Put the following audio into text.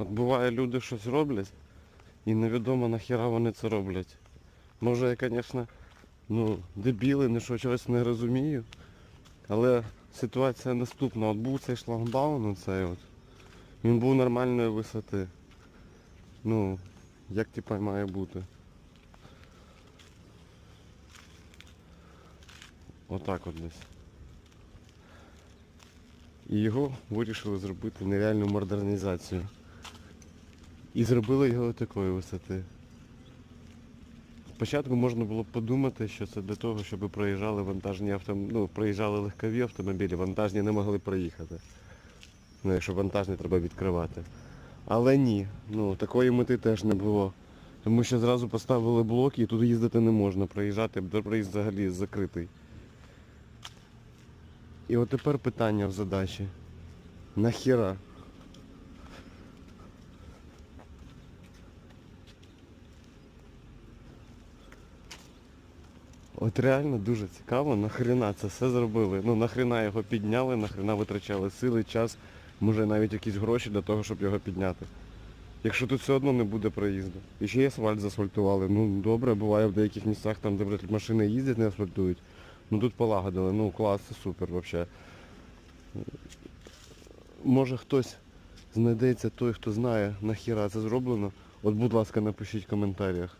От буває люди щось роблять і невідомо нахіра вони це роблять. Може я, звісно, ну, дебіли, не що чогось не розумію. Але ситуація наступна. От був цей шлагбаум, оцей от. Він був нормальної висоти. Ну, як типа має бути. Отак от десь. І його вирішили зробити нереальну модернізацію. І зробили його такої висоти. Спочатку можна було подумати, що це для того, щоб проїжджали вантажні автом... ну, проїжджали легкові автомобілі, вантажні не могли проїхати. Ну, якщо вантажні треба відкривати. Але ні, ну такої мети теж не було. Тому що зразу поставили блоки і туди їздити не можна, проїжджати, проїзд взагалі закритий. І от тепер питання в задачі. Нахіра? От реально дуже цікаво, нахрена це все зробили. Ну нахрена його підняли, нахрена витрачали сили, час, може навіть якісь гроші для того, щоб його підняти. Якщо тут все одно не буде проїзду. І ще й асфальт заасфальтували. Ну добре, буває в деяких місцях там, де блядь, машини їздять, не асфальтують. Ну тут полагодили, ну клас, це супер взагалі. Може хтось знайдеться той, хто знає, нахіра це зроблено. От будь ласка, напишіть в коментарях.